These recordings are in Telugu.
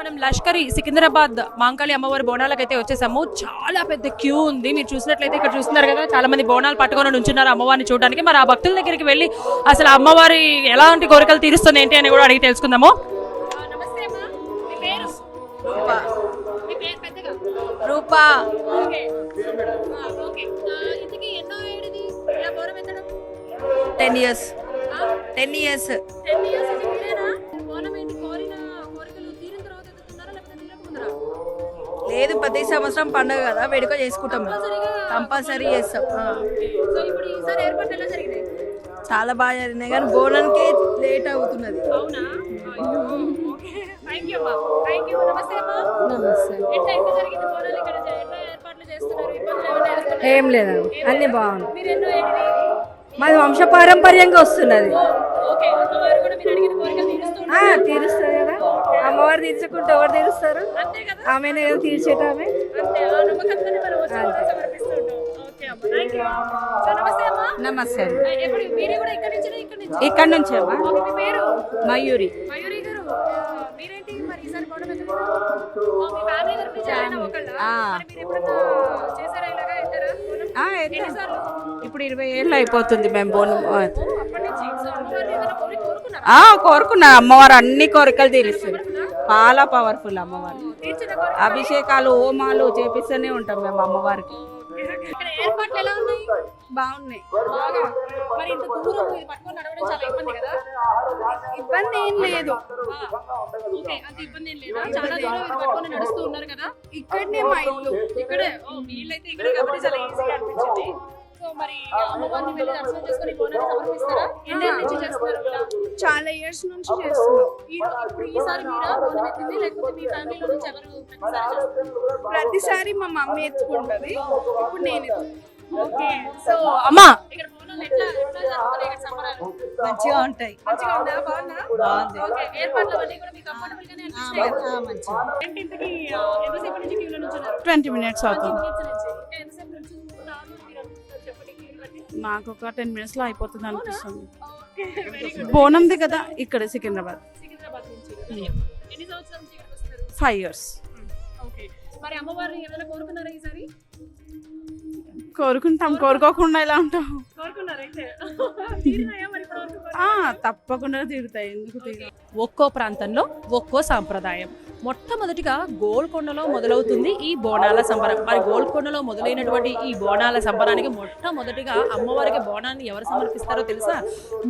మనం లష్కరి సికింద్రాబాద్ మాంకాళి అమ్మవారి బోనాలకు అయితే వచ్చేసాము. చాలా పెద్ద క్యూ ఉంది. మీరు చూసినట్లయితే ఇక్కడ చూస్తున్నారు కదా చాలా మంది బోనాలు పట్టుకొని నుంచున్నారు అమ్మవారిని చూడడానికి. మరి ఆ భక్తుల దగ్గరికి వెళ్ళి అసలు అమ్మవారి ఎలాంటి కోరికలు తీరుస్తుంది ఏంటి అని కూడా అడిగి తెలుసుకుందాము. నమస్తే అమ్మా. మీ పేరు? మీ పేరు పెద్దగా? రూపా. ఓకే. ఓకే. ఇంతకీ ఎన్నో ఏడిది? ఇలా బోనం ఎత్తడం? Ten years. Ten years. Ten years లేదు ప్రతి సంవత్సరం పండుగ కదా వేడుక చేసుకుంటాం కంపల్సరీ చేస్తాం చాలా బాగా జరిగినాయి కానీ బోనానికి లేట్ అవుతున్నది? ఏం లేదండి అన్ని ఏడిది మాది వంశపారంపర్యంగా వస్తున్నది. ఓకే అమ్మవారు కూడా మీరు అడిగిన కోరికలు తీరుస్తూ ఆ, తీరుస్తుంది కదా. అమ్మవారు తీర్చుకుంటే ఎవరు తీరుస్తారు? అంతే కదా. ఆమెనే కదా తీర్చేట ఆమె. నమస్తే అమ్మా. నమస్తే. ఆ, ఎప్పుడు మీరు కూడా ఇక్కడ నుంచి ఇక్కడ నుంచి? ఇక్కడ నుంచి అమ్మా. ఓకే, మీ పేరు? మయూరి? ఇప్పుడు ఇరవై ఏళ్ళు అయిపోతుంది మేము బోనం ఓ, అప్పటి నుంచి సో అమ్మవారిని ఏదైనా కోరిక కోరుకున్నారా? ఆ కోరుకున్నా. అమ్మవారు అన్ని కోరికలు తీరుస్తుంది. చాలా పవర్ఫుల్ అమ్మవారు? అభిషేకాలు హోమాలు చేపిస్తూనే ఉంటాం మేము అమ్మవారికి. బాగున్నాయి. బాగా. మరి ఇంత దూరం ఇది పట్టుకొని నడవడం చాలా ఇబ్బంది కదా? ఇబ్బంది ఏం లేదు. ఆ, ఓకే. అంత ఇబ్బంది ఏం లేదా? చాలా దూరం ఇది పట్టుకొని నడుస్తూ ఉన్నారు కదా? ఇక్కడనే మా ఇల్లు. ఇక్కడే. ఓ వీళ్ళైతే ఇక్కడే కాబట్టి చాలా ఈజీగా అనిపించింది. సో మరి అమ్మవారిని వెళ్ళి దర్శనం చేసుకొని బోనాన్ని సమర్పిస్తారా? ఎన్ని ఏళ్ళ నుంచి చేస్తున్నారు ఇలా? చాలా ఇయర్స్ నుంచి చేస్తున్నాం. ఈ- ఇప్పుడు ఈసారి మీరా బోనం ఎత్తింది? లేకపోతే మీ ఫ్యామిలీలో నుంచి ఎవరు ప్రతిసారి మా మమ్మీ ఎత్తుకుంటది. ఇప్పుడు నేను. ఓకే. సో అమ్మా! ఇక్కడ మంచిగా ఉంటాయి. ట్వంటీ మినిట్స్ అవుతుంది. మాకు ఒక టెన్ మినిట్స్లో అయిపోతుంది అనిపిస్తుంది. బోనంది కదా ఇక్కడ సికింద్రాబాద్. Five years. ఓకే. మరి అమ్మవారిని ఏమైనా కోరుకున్నారా ఈసారి? కోరుకుంటాం. కోరుకోకుండా ఎలా ఉంటాం? తప్పకుండా తీరుతాయి. ఎందుకు తీరు ఒక్కో ప్రాంతంలో ఒక్కో సాంప్రదాయం. మొట్టమొదటిగా గోల్కొండలో మొదలవుతుంది ఈ బోనాల సంబరం. మరి గోల్కొండలో మొదలైనటువంటి ఈ బోనాల సంబరానికి మొట్టమొదటిగా అమ్మవారికి బోనాన్ని ఎవరు సమర్పిస్తారో తెలుసా?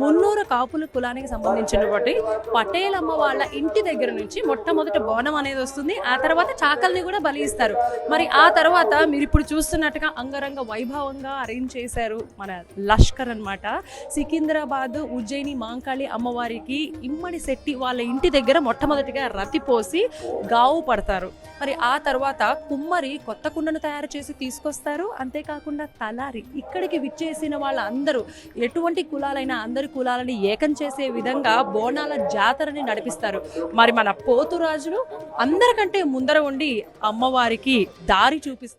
మున్నూరు కాపుల కులానికి సంబంధించినటువంటి పటేల్ అమ్మ వాళ్ళ ఇంటి దగ్గర నుంచి మొట్టమొదటి బోనం అనేది వస్తుంది. ఆ తర్వాత చాకల్ని కూడా బలి ఇస్తారు. మరి ఆ తర్వాత మీరు ఇప్పుడు చూస్తున్నట్టుగా అంగరంగ వైభవంగా అరేంజ్ చేశారు మన లష్కర్ అన్నమాట. సికింద్రాబాద్ ఉజ్జయిని మాంకాళి అమ్మవారికి ఇమ్మడి శెట్టి వాళ్ళ ఇంటి దగ్గర మొట్టమొదటిగా రతి పోసి గావు పడతారు. మరి ఆ తర్వాత కుమ్మరి కొత్త కుండను తయారు చేసి తీసుకొస్తారు. అంతేకాకుండా తలారి ఇక్కడికి విచ్చేసిన వాళ్ళందరూ ఎటువంటి కులాలైనా అందరి కులాలని ఏకం చేసే విధంగా బోనాల జాతరని నడిపిస్తారు. మరి మన పోతురాజులు అందరికంటే ముందర ఉండి అమ్మవారికి దారి చూపిస్తారు.